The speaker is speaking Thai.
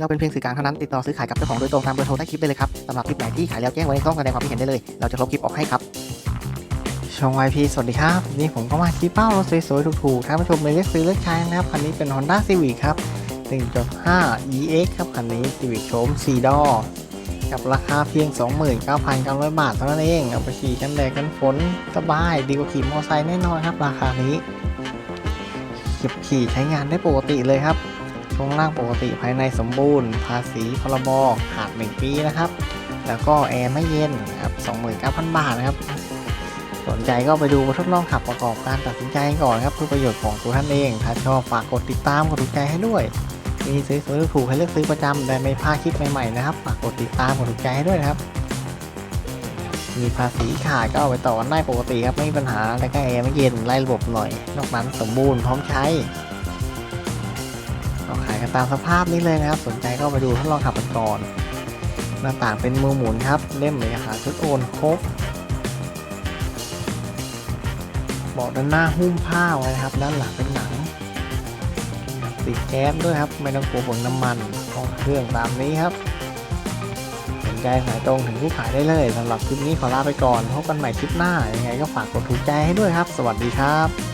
เราเป็นเพียงสื่อกลางเท่านั้นติดต่อซื้อขายกับเจ้าของโดยตรงตามเบอร์โทรใต้คลิปได้เลยครับสำหรับคลิปไหนที่ขายแล้วแจ้งไว้ในช่องแสดงความคิดเห็นได้เลย เราจะลบคลิปออกให้ครับช่อง YP สวัสดีครับ นี่ผมก็มาชี้เป้ารถสวยๆ ถูกๆท่านผู้ชมเลยเลือกซื้อเลือกใช้นะครับ คันนี้เป็น Honda Civic ครับ 1.5 EX ครับ คันนี้ Civic โฉม4ดอกับราคาเพียง 29,900 บาทเท่านั้นเอง เอาไปขี่กันแดดกันฝนสบาย ดีกว่าขี่มอเตอร์ไซค์แน่นอนครับ ราคานี้ขี่ใช้งานได้ปกติเลยครับ ช่วงล่างปกติภายในสมบูรณ์ ภาษีพรบขาด1ปีนะครับ แล้วก็แอร์ไม่เย็นครับ29,000 บาทนะครับ สนใจก็ไปดูมาทดลองขับประกอบการตัดสินใจก่อนครับเพื่อประโยชน์ของตัวท่านเอง ถ้าชอบฝากกดติดตามกดถูกใจให้ด้วย มีซื้อสวยๆถูกให้เลือกซื้อประจำแต่ไม่พลาดคลิปใหม่ๆนะครับฝากกดติดตามกดถูกใจให้ด้วยนะครับมีภาษีขาดก็เอาไปต่อกันได้ปกติครับไม่มีปัญหาแล้วก็แอร์ไม่เย็นไล่ระบบหน่อย นอกนั้นสมบูรณ์พร้อมใช้ เราขายกันตามสภาพนี้เลยนะครับ สนใจก็ไปดูทดลองขับกันก่อน หน้าต่างเป็นมือหมุนครับ เล่มเอกสารชุดโอนครบเบาะด้านหน้าหุ้มผ้าไว้นะครับ ด้านหลังเป็นหนังติดแก๊สด้วยครับ ไม่ต้องกลัวฝนน้ำมันห้องเครื่องตามนี้ครับสนใจสายตรงถึงผู้ขายได้เลยสำหรับคลิปนี้ขอลาไปก่อนพบกันใหม่คลิปหน้ายังไงก็ฝากกดถูกใจให้ด้วยครับ สวัสดีครับ